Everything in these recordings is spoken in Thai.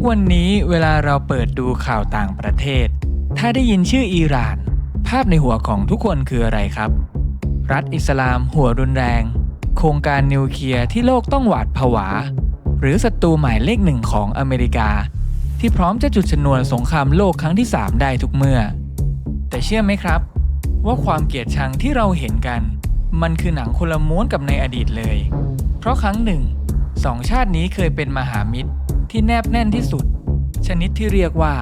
กวันนี้เวลาเราเปิดดูข่าวต่างประเทศ ถ้าได้ยินชื่ออิหร่าน ภาพในหัวของทุกคนคืออะไรครับ รัฐอิสลาม หัวรุนแรง โครงการนิวเคลียร์ที่โลกต้องหวาดผวา หรือศัตรูหมายเลขหนึ่งของอเมริกา ที่พร้อมจะจุดชนวนสงครามโลกครั้งที่ 3 ได้ทุกเมื่อ แต่เชื่อไหมครับ ว่าความเกลียดชังที่เราเห็นกัน มันคือหนังคนละม้วนกับในอดีตเลย เพราะครั้งหนึ่งสองชาตินี้เคยเป็นมหามิตร ที่แนบแน่นที่สุด ชนิดที่เรียกว่า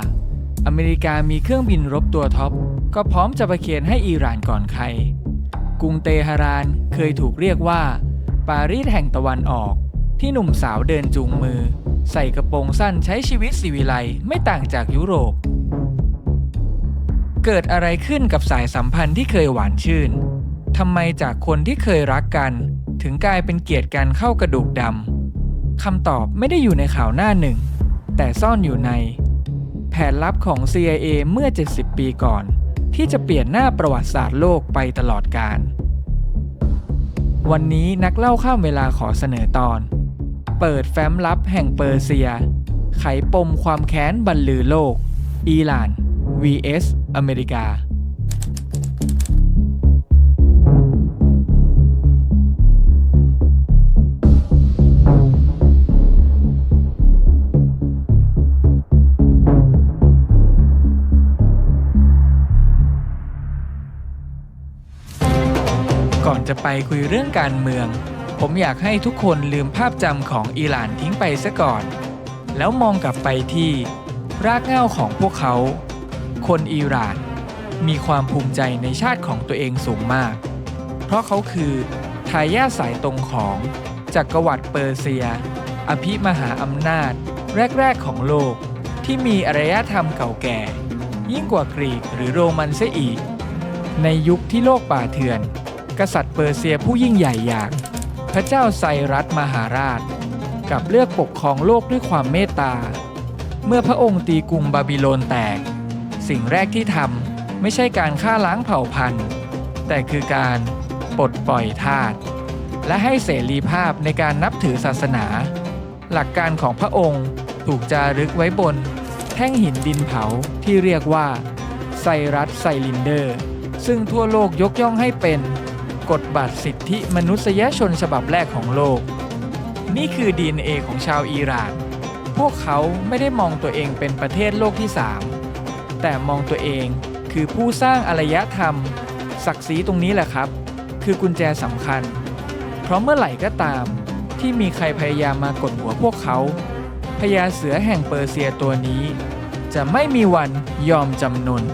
อเมริกามีเครื่องบินรบตัวท็อป ก็พร้อมจะประเคนให้อิหร่านก่อนใคร กรุงเตหะรานเคยถูกเรียกว่า ปารีสแห่งตะวันออก ที่หนุ่มสาวเดินจูงมือ ใส่กระโปรงสั้นใช้ชีวิตสิวิไลไม่ต่างจากยุโรป เกิดอะไรขึ้นกับสายสัมพันธ์ที่เคยหวานชื่นทำไมจากคนที่เคยรักกัน ถึงกลายเป็นเกลียดกันเข้ากระดูกดำ คำตอบไม่ได้อยู่ในข่าวหน้าหนึ่ง แต่ซ่อนอยู่ใน แผนลับของ CIA เมื่อ 70 ปีก่อน ที่จะเปลี่ยนหน้าประวัติศาสตร์โลกไปตลอดกาลวันนี้นักเล่าข้ามเวลาขอเสนอตอน เปิดแฟ้มลับแห่งเปอร์เซีย ไขปมความแค้นบรรลือโลก อิหร่าน vs อเมริกา ก่อนจะไปคุยเรื่องการเมือง ผมอยากให้ทุกคนลืมภาพจำของอิหร่านทิ้งไปซะก่อน แล้วมองกลับไปที่ รากเหง้าของพวกเขา คนอิหร่าน มีความภูมิใจในชาติของตัวเองสูงมาก เพราะเขาคือทายาทสายตรงของจักรวรรดิเปอร์เซีย อภิมหาอำนาจ แรก ๆ ของโลก ที่มีอารยธรรมเก่าแก่ ยิ่งกว่ากรีกหรือโรมันเสียอีก ในยุคที่โลกป่าเถื่อน กษัตริย์เปอร์เซียผู้ยิ่งใหญ่อย่าง พระเจ้าไซรัสมหาราช กับเลือกปกครองโลกด้วยความเมตตา เมื่อพระองค์ตีกรุงบาบิโลนแตก สิ่งแรกที่ทำไม่ใช่การฆ่าล้างเผ่าพันธุ์ แต่คือการปลดปล่อยทาสและให้เสรีภาพในการนับถือศาสนา หลักการของพระองค์ถูกจารึกไว้บน แท่งหินดินเผาที่เรียกว่าไซรัสไซลินเดอร์ ซึ่งทั่วโลกยกย่องให้เป็น กฎบัตรสิทธิมนุษยชนฉบับแรกของโลก นี่คือ DNA ของชาวอิหร่าน พวกเขาไม่ได้มองตัวเองเป็นประเทศโลกที่ 3 แต่มองตัวเองคือผู้สร้างอารยธรรม ศักดิ์ศรีตรงนี้แหละครับ คือกุญแจสำคัญ เพราะเมื่อไหร่ก็ตามที่มีใครพยายามมากดหัวพวกเขาพญาเสือแห่งเปอร์เซียตัวนี้ จะไม่มีวันยอมจำนน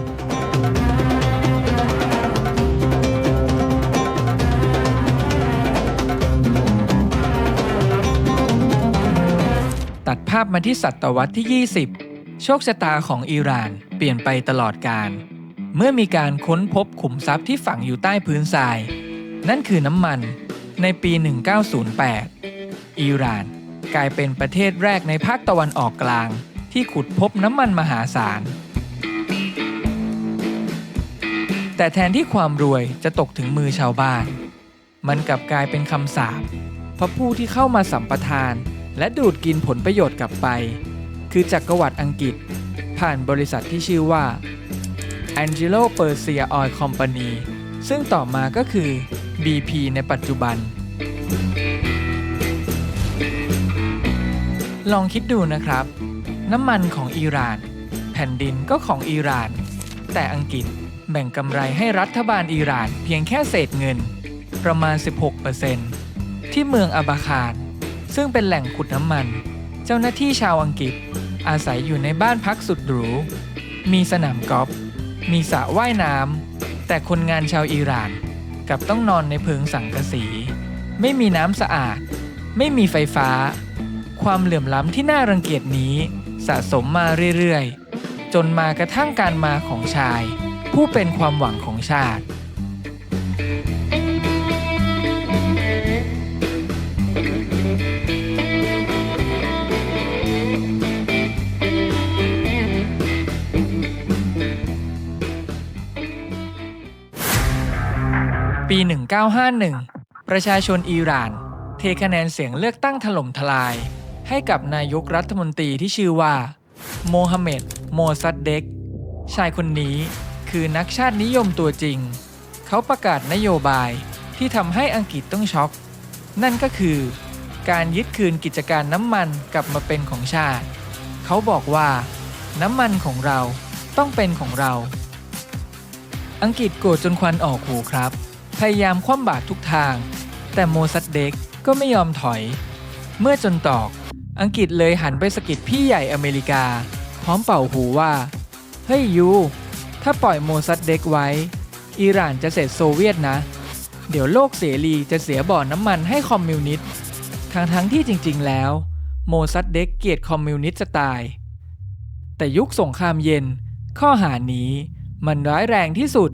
ตัดภาพมาที่ศตวรรษที่ 20 โชคชะตาของอิหร่านเปลี่ยนไปตลอดการ เมื่อมีการค้นพบขุมทรัพย์ที่ฝังอยู่ใต้พื้นทราย นั่นคือน้ำมัน ในปี 1908 อิหร่านกลายเป็นประเทศแรกในภาคตะวันออกกลาง ที่ขุดพบน้ำมันมหาศาล แต่แทนที่ความรวยจะตกถึงมือชาวบ้าน มันกลับกลายเป็นคำสาปเพราะผู้ที่เข้ามาสัมปทาน และดูดกินผลประโยชน์กลับไป คือจักรวรรดิอังกฤษ ผ่านบริษัทที่ชื่อว่า Angelo Persia Oil Company ซึ่งต่อมาก็คือ BP ในปัจจุบัน ลองคิดดูนะครับ น้ำมันของอิหร่าน แผ่นดินก็ของอิหร่าน แต่อังกฤษแบ่งกำไรให้รัฐบาลอิหร่านเพียงแค่เศษเงิน ประมาณ 16%ที่เมืองอาบาคาร ซึ่งเป็นแหล่งขุดน้ำมัน เจ้าหน้าที่ชาวอังกฤษ อาศัยอยู่ในบ้านพักสุดหรู มีสนามกอล์ฟ มีสระว่ายน้ำ แต่คนงานชาวอิหร่านกลับต้องนอนในเพิงสังกะสี ไม่มีน้ำสะอาด ไม่มีไฟฟ้า ความเหลื่อมล้ำที่น่ารังเกียจนี้สะสมมาเรื่อยๆ จนมากระทั่งการมาของชาย ผู้เป็นความหวังของชาติ 1951 ประชาชนอิหร่าน เทคะแนนเสียงเลือกตั้งถล่มทลาย ให้กับนายกรัฐมนตรีที่ชื่อว่า โมฮัมเหม็ด โมซัดเด็ก ชายคนนี้คือนักชาตินิยมตัวจริง เขาประกาศนโยบายที่ทำให้อังกฤษต้องช็อก นั่นก็คือการยึดคืนกิจการน้ำมันกลับมาเป็นของชาติ เขาบอกว่า น้ำมันของเราต้องเป็นของเรา อังกฤษโกรธจนควันออกหูครับ พยายามคว่ำบาตรทุกทาง แต่โมซัดเด็กก็ไม่ยอมถอย เมื่อจนตอก อังกฤษเลยหันไปสะกิดพี่ใหญ่อเมริกา พร้อมเป่าหูว่า เฮ้ยยู ถ้าปล่อยโมซัดเด็กไว้ อิหร่านจะเสร็จโซเวียตนะ เดี๋ยวโลกเสรีจะเสียบ่อน้ำมันให้คอมมิวนิสต์ทั้งทั้งๆที่จริงๆ แล้ว โมซัดเด็กเกลียดคอมมิวนิสต์จะตาย แต่ยุคสงครามเย็น ข้อหานี้มันร้ายแรงที่สุด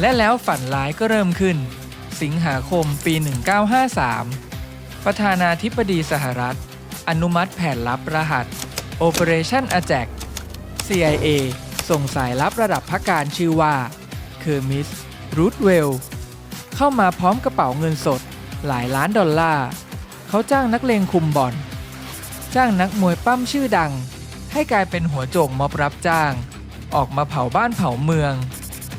และแล้วฝันร้ายก็เริ่มขึ้น สิงหาคมปี 1953 ประธานาธิบดีสหรัฐ อนุมัติแผนลับรหัส Operation Ajax CIA ส่งสายลับระดับพักการชื่อว่าเคอร์มิสรูทเวลเข้ามาพร้อมกระเป๋าเงินสดหลายล้านดอลลาร์ เขาจ้างนักเลงคุมบ่อน จ้างนักมวยปั้มชื่อดัง ให้กลายเป็นหัวโจกมอบรับจ้าง ออกมาเผาบ้านเผาเมือง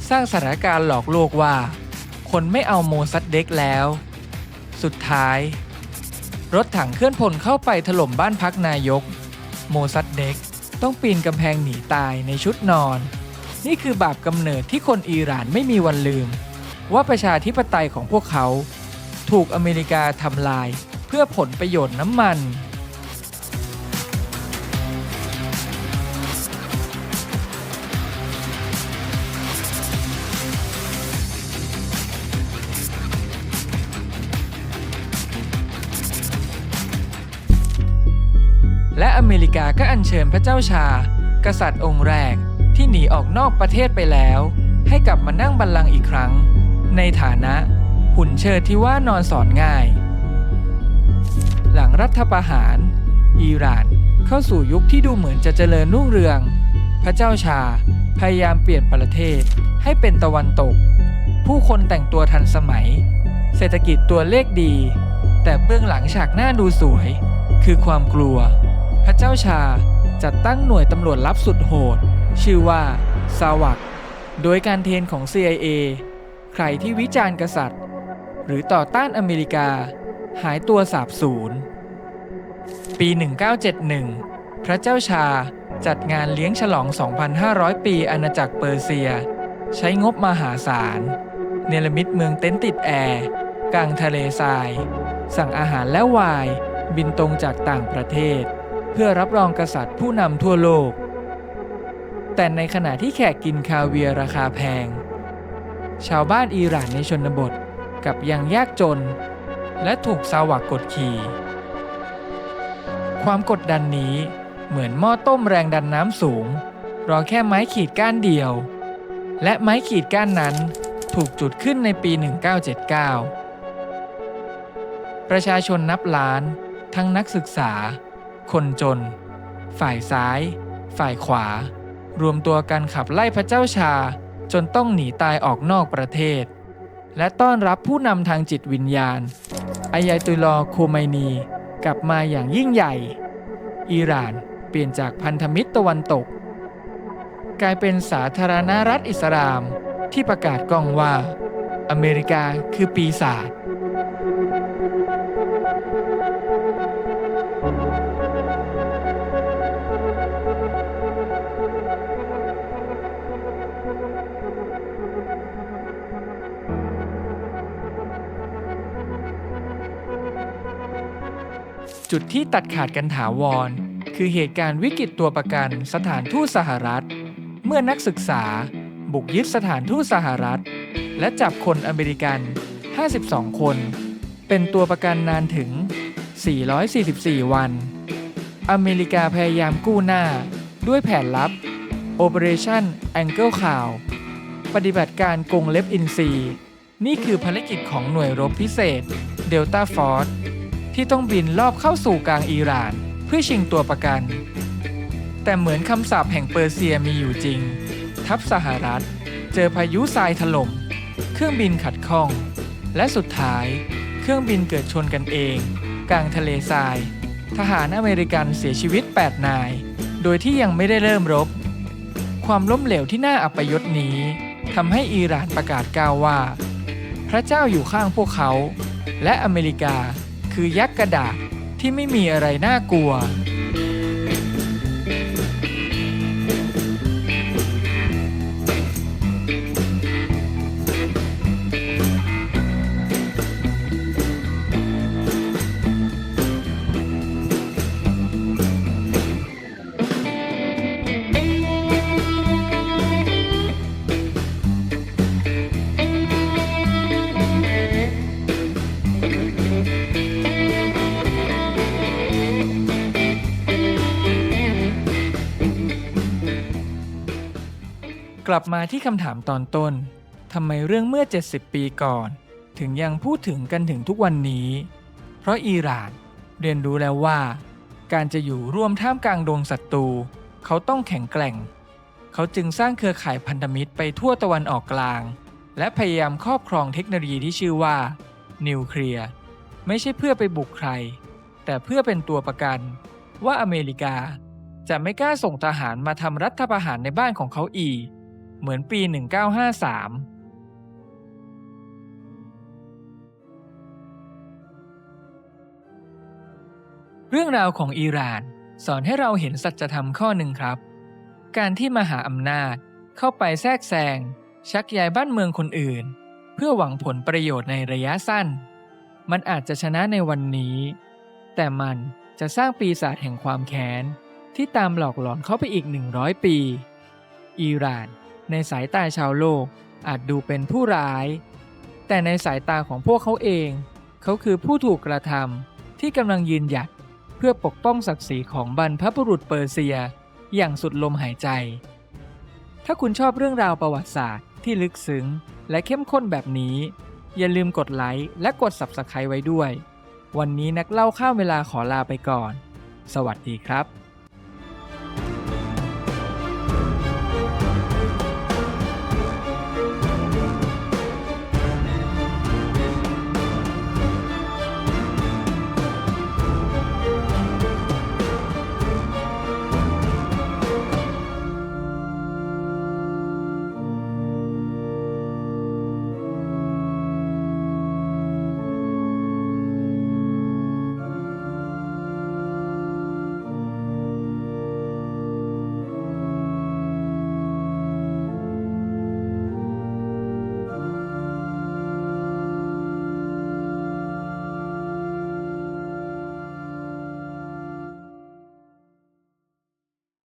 สร้างสถานการณ์หลอกโลกว่า คนไม่เอาโมซัดเด็กแล้ว สุดท้าย รถถังเคลื่อนพลเข้าไปถล่มบ้านพักนายก โมซัดเด็กต้องปีนกำแพงหนีตายในชุดนอน นี่คือบาปกำเนิดที่คนอิหร่านไม่มีวันลืม ว่าประชาธิปไตยของพวกเขา ถูกอเมริกาทำลายเพื่อผลประโยชน์น้ำมัน อเมริกาก็อัญเชิญพระเจ้าชา กษัตริย์องค์แรกที่หนีออกนอกประเทศไปแล้ว ให้กลับมานั่งบัลลังก์อีกครั้ง ในฐานะหุ่นเชิดที่ว่านอนสอนง่าย หลังรัฐประหาร อิหร่านเข้าสู่ยุคที่ดูเหมือนจะเจริญรุ่งเรือง พระเจ้าชาพยายามเปลี่ยนประเทศให้เป็นตะวันตก ผู้คนแต่งตัวทันสมัย เศรษฐกิจตัวเลขดี แต่เบื้องหลังฉากหน้าดูสวย คือความกลัว พระเจ้าชาจัดตั้งหน่วยตำรวจลับสุดโหด ชื่อว่าซาวักโดยการเทนของ CIA ใครที่วิจารณ์กษัตริย์ หรือต่อต้านอเมริกา หายตัวสาบสูญ ปี 1971 พระเจ้าชาจัดงานเลี้ยงฉลอง 2,500 ปีอาณาจักรเปอร์เซีย ใช้งบมหาศาล เนรมิตเมืองเต็นติดแอร์ กลางทะเลทราย สั่งอาหารและไวน์บินตรงจากต่างประเทศ เพื่อรับรองกษัตริย์ผู้นำทั่วโลก แต่ในขณะที่แขกกินคาเวียราคาแพง ชาวบ้านอิหร่านในชนบทกับยังยากจน และถูกซาวักกดขี่ความกดดันนี้เหมือนหม้อต้มแรงดันน้ำสูง รอแค่ไม้ขีดก้านเดียว และไม้ขีดก้านนั้นถูกจุดขึ้นในปี 1979 ประชาชนนับล้าน ทั้งนักศึกษา คนจน ฝ่ายซ้าย ฝ่ายขวา รวมตัวกันขับไล่พระเจ้าชา จนต้องหนีตายออกนอกประเทศ และต้อนรับผู้นำทางจิตวิญญาณอายาตุลลอโคไมนีกลับมาอย่างยิ่งใหญ่ อิหร่านเปลี่ยนจากพันธมิตรตะวันตก กลายเป็นสาธารณรัฐอิสลามที่ประกาศกล้องว่า อเมริกาคือปีศาจ จุดที่ตัดขาดกันถาวร คือเหตุการณ์วิกฤตตัวประกันสถานทูตสหรัฐ เมื่อนักศึกษา บุกยึดสถานทูตสหรัฐ และจับคนอเมริกัน 52 คน เป็นตัวประกันนานถึง 444 วัน อเมริกาพยายามกู้หน้าด้วยแผนลับ Operation Angle Cow ปฏิบัติการกงเล็บอินซีนี่คือภารกิจของหน่วยรบพิเศษ Delta Force ที่ต้องบินลอบเข้าสู่กลางอิหร่าน เพื่อชิงตัวประกัน แต่เหมือนคำสาปแห่งเปอร์เซียมีอยู่จริง ทัพสหรัฐ เจอพายุทรายถล่ม เครื่องบินขัดข้อง และสุดท้าย เครื่องบินเกิดชนกันเอง กลางทะเลทราย ทหารอเมริกันเสียชีวิต 8 นาย โดยที่ยังไม่ได้เริ่มรบ ความล้มเหลวที่น่าอัปยศนี้ทำให้อิหร่านประกาศกล่าวว่า พระเจ้าอยู่ข้างพวกเขา และอเมริกา คือยักษ์กระดาษที่ไม่มีอะไรน่ากลัว กลับมาที่คำถามตอนต้นทำไมเรื่องเมื่อ 70 ปีก่อน ถึงยังพูดถึงกันถึงทุกวันนี้ เพราะอิหร่านเรียนรู้แล้วว่า การจะอยู่ร่วมท่ามกลางดงศัตรู เขาต้องแข็งแกร่ง เขาจึงสร้างเครือข่ายพันธมิตรไปทั่วตะวันออกกลาง และพยายามครอบครองเทคโนโลยีที่ชื่อว่า นิวเคลียร์ไม่ใช่เพื่อไปบุกใคร แต่เพื่อเป็นตัวประกัน ว่าอเมริกาจะไม่กล้าส่งทหารมาทำรัฐประหารในบ้านของเขาอีก เหมือนปี 1953เรื่องราวของอิหร่านสอนให้เราเห็นสัจธรรมข้อหนึ่งครับ การที่มหาอำนาจเข้าไปแทรกแซงชักใยบ้านเมืองคนอื่น เพื่อหวังผลประโยชน์ในระยะสั้น มันอาจจะชนะในวันนี้ แต่มันจะสร้างปีศาจแห่งความแค้น ที่ตามหลอกหลอนเข้าไปอีก 100 ปี อิหร่าน ในสายตาชาวโลกอาจดูเป็นผู้ร้าย แต่ในสายตาของพวกเขาเอง เขาคือผู้ถูกกระทำที่กำลังยืนหยัดเพื่อปกป้องศักดิ์ศรีของบรรพบุรุษเปอร์เซีย อย่างสุดลมหายใจ ถ้าคุณชอบเรื่องราวประวัติศาสตร์ที่ลึกซึ้ง และเข้มข้นแบบนี้ อย่าลืมกดไลค์และกด Subscribe ไว้ด้วย วันนี้นักเล่าข้ามเวลาขอลาไปก่อน สวัสดีครับ